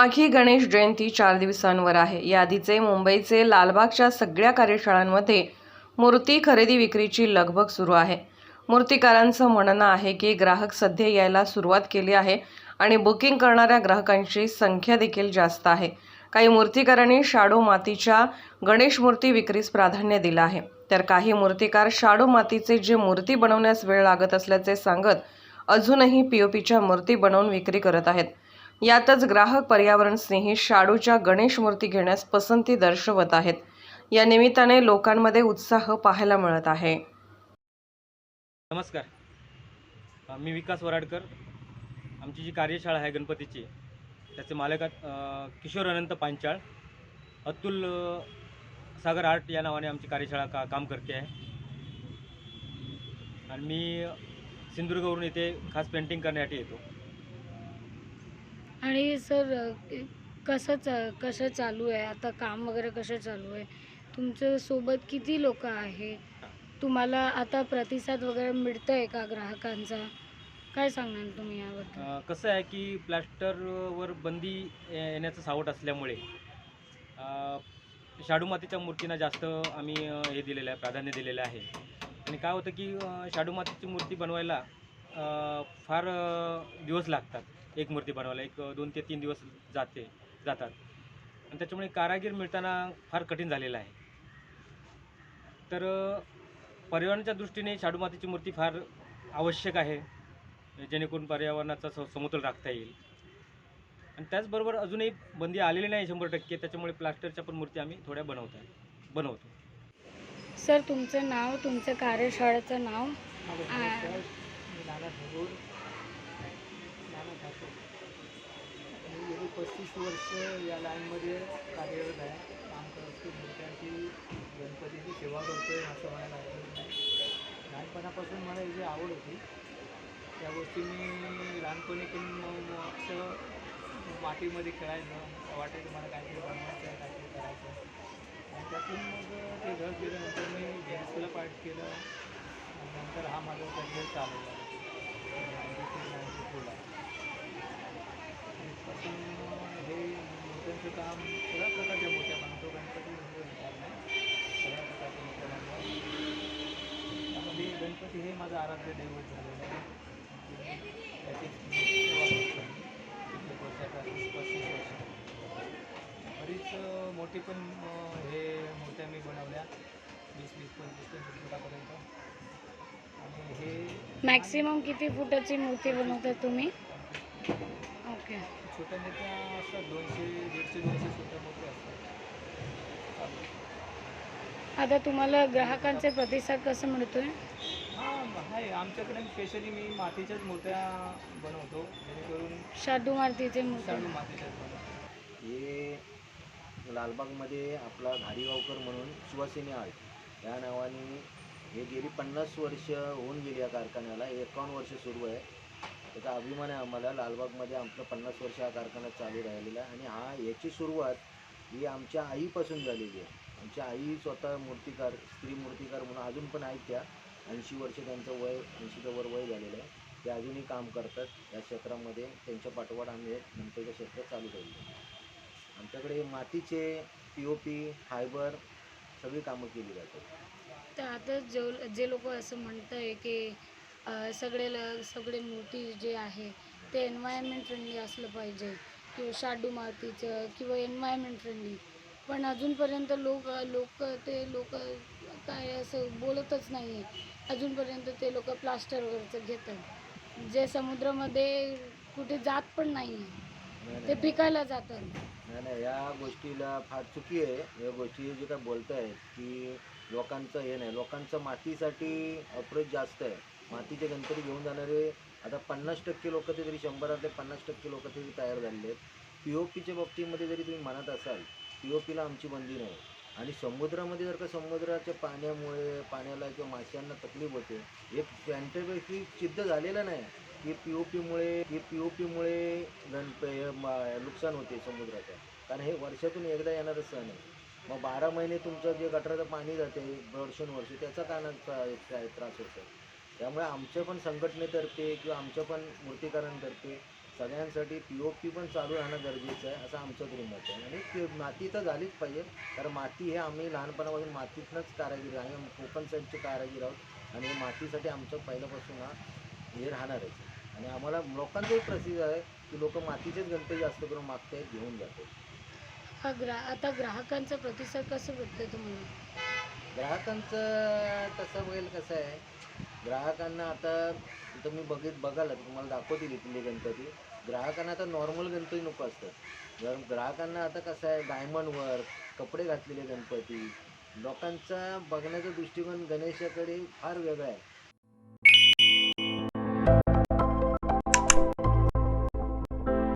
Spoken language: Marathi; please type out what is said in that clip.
माघी गणेश जयंती चार दिवसांवर आहे. याआधीचे मुंबईचे लालबागच्या सगळ्या कार्यशाळांमध्ये मूर्ती खरेदी विक्रीची लगबग सुरू आहे. मूर्तिकारांचं म्हणणं आहे की ग्राहक सध्या यायला सुरुवात केली आहे आणि बुकिंग करणाऱ्या ग्राहकांची संख्या देखील जास्त आहे. काही मूर्तिकारांनी शाडो मातीच्या गणेश मूर्ती विक्रीस प्राधान्य दिलं आहे. तर काही मूर्तिकार शाडो मातीचे जे मूर्ती बनवण्यास वेळ लागत असल्याचे सांगत अजूनही पीओपीच्या मूर्ती बनवून विक्री करत आहेत. यातच ग्राहक पर्यावरण स्नेही शाडूच्या गणेश मूर्ती घेण्यास पसंती दर्शवत आहेत. या निमित्ताने लोकांमध्ये उत्साह पाहायला मिळत आहे. नमस्कार. मी विकास वराडकर. आमची जी कार्यशाळा आहे गणपतीची त्याचे मालक किशोर अनंत पांचाळ. अतुल सागर आर्ट या नावाने आमची कार्यशाळा का काम करते आहे. आणि मी सिंधुदुर्गवरून इथे खास पेंटिंग करण्यासाठी येतो. आणि सर कसं चा कसं चालू आहे? आता काम वगैरे कसं चालू आहे? तुमच्यासोबत किती लोक आहे? तुम्हाला आता प्रतिसाद वगैरे मिळतं आहे का ग्राहकांचा? काय सांगणार तुम्ही याबद्दल? अ, कसं आहे की प्लॅस्टरवर बंदी ये- येण्याचं सावट असल्यामुळे अ, शाडू मातीच्या मूर्तींना जास्त आम्ही अ, हे दिलेलं आहे प्राधान्य दिलेलं आहे. आणि काय होतं की अ, शाडू मातीची मूर्ती बनवायला फार अ, दिवस लागतात. एक मूर्ती बनवायला एक दोन ते तीन दिवस जाते जातात. आणि त्याच्यामुळे कारागीर मिळताना फार कठीण झालेलं आहे. तर पर्यावरणाच्या दृष्टीने शाडू मातीची मूर्ती फार आवश्यक आहे जेणेकरून पर्यावरणाचा स समतोल राखता येईल. आणि त्याचबरोबर अजूनही बंदी आलेली नाही शंभर टक्के त्याच्यामुळे प्लास्टरच्या पण मूर्ती आम्ही थोड्या बनवत आहे बनवतो. सर तुमचं नाव तुमचं कार्यशाळेचं नाव? मी गेली पस्तीस वर्ष या लाईनमध्ये कार्यरत आहे. काम करत मूर्त्यांची गणपतीची सेवा करतो आहे असं म्हणायला हरकत नाही. लहानपणापासून मला याची आवड होती त्या गोष्टी मी लहानपणी पण असं मातीमध्ये खेळायचं. वाटायचं मला काहीतरी बनवायचं आहे काहीतरी करायचं. आणि त्यातून मग ते घर गेल्यानंतर मी जेएसला पार्ट केलं. आणि नंतर हा माझा करिअर चालवला नाईन्टी टूला पासून हे मूर्त्यांचं काम सगळ्या प्रकारच्या मूर्त्या बनवतो गणपती म्हणजे विचार नाही सगळ्या प्रकारच्या मूर्त्या बनवतो त्यामध्ये गणपती हे माझं आराध्य दैवत झालेलं आहे. त्याची. कित्येक पस्तीस वर्ष बरीच मोठी पण हे मूर्त्या मी बनवल्या. वीस वीस पंचवीस पंचवीस फुटापर्यंत. आणि हे मॅक्सिमम किती फुटाची मूर्ती बनवता तुम्ही? ओके. छोट्या मोठ्या असतात दोनशे दीडशे दोनशे छोट्या मोठ्या असतात. आता तुम्हाला ग्राहकांचे प्रतिसाद कसं मिळतोय? हां आहे आमच्याकडे स्पेशली मी मातीच्याच मूर्त्या बनवतो. जेणेकरून शाडू मातीचे शाडू मूर्ती मातीच्याच बनवतो. हे लालबागमध्ये आपला घारीगावकर म्हणून सुवासिनी आर्ट या नावाने हे गेली पन्नास वर्ष होऊन गेली या कारखान्याला. एकावन्न वर्ष सुरू आहे. त्याचा अभिमान आहे आम्हाला. लालबागमध्ये आमचं पन्नास वर्ष हा कारखाना चालू राहिलेला आहे. आणि हा याची सुरुवात ही आमच्या आईपासून झालेली आहे. आमच्या आई स्वतः मूर्तिकार स्त्री मूर्तिकार म्हणून अजून पण आहेत त्या. ऐंशी वर्ष त्यांचं वय ऐंशीचं वर वय झालेलं आहे. ते अजूनही काम करतात. या क्षेत्रामध्ये त्यांच्या पाठोपाठ आम्ही नंतरचं क्षेत्र चालू ठेवलं आमच्याकडे मातीचे पी ओ पी फायबर सगळी कामं केली जातात. तर आता जो जे लोक असं म्हणत आहे की सगळे ल सगळे मूर्ती जे आहे ते एन्व्हायरमेंट फ्रेंडली असलं पाहिजे. किंवा शाडू मातीचं किंवा एन्व्हायरमेंट फ्रेंडली पण अजूनपर्यंत लोक लोक ते लोक काय असं बोलतच नाही आहे. अजूनपर्यंत ते लोक प्लास्टरवरचं घेतात. जे समुद्रामध्ये कुठे जात पण नाही आहे. ते पिकायला जातात. नाही नाही या गोष्टीला फार चुकी आहे. या गोष्टी जे काय बोलतायत की लोकांचं हे नाही. लोकांचं मातीसाठी अप्रोच जास्त आहे. मातीचे गणपती घेऊन जाणारे आता पन्नास टक्के लोक ते तरी शंभरातले पन्नास टक्के लोक तरी तयार झालेले आहेत. पी ओ पीच्या बाबतीमध्ये जरी तुम्ही म्हणत असाल पी ओ पीला आमची बंदी नाही. आणि समुद्रामध्ये जर का समुद्राच्या पाण्यामुळे पाण्याला किंवा माश्यांना तकलीफ होते एक सायंटिफिक सिद्ध झालेलं नाही की पी ओ पीमुळे की पी ओ पीमुळे हे नुकसान होते समुद्राचं. कारण हे वर्षातून एकदा येणारं सण आहे. मग बारा महिने तुमचं जे गटाराचं पाणी जाते वर्षानुवर्ष त्याचा काय त्रास होतो? त्यामुळे आमच्या पण संघटनेतर्फे किंवा आमच्या पण मूर्तिकारांतर्फे सगळ्यांसाठी पी ओ पी पण चालू राहणं गरजेचं आहे असं आमचं तरी मत आहे आणि ते माती तर झालीच पाहिजे कारण माती हे आम्ही लहानपणापासून मातीतनंच कारागीर आहे. आम्ही कोकण साईडचे कारागीर आहोत आणि मातीसाठी आमचं पहिल्यापासून हा हे राहणारच आहे. आणि आम्हाला लोकांचंही प्रसिद्ध आहे की लोक मातीचेच गणपती जास्त करून मागतायत घेऊन जातात हा ग्रा आता ग्राहकांचा प्रतिसाद कसं भेटतो तुम्हाला ग्राहकांचं तसं वेळ कसं आहे ग्राहकांना आता इथं मी बघित बघाल तुम्हाला दाखवतील इथले गणपती. ग्राहकांना आता नॉर्मल गणपती नको असतात. कारण ग्राहकांना आता कसं आहे डायमंड वर्क कपडे घातलेले गणपती लोकांचा बघण्याचा दृष्टिकोन गणेशाकडे फार वेगळा आहे.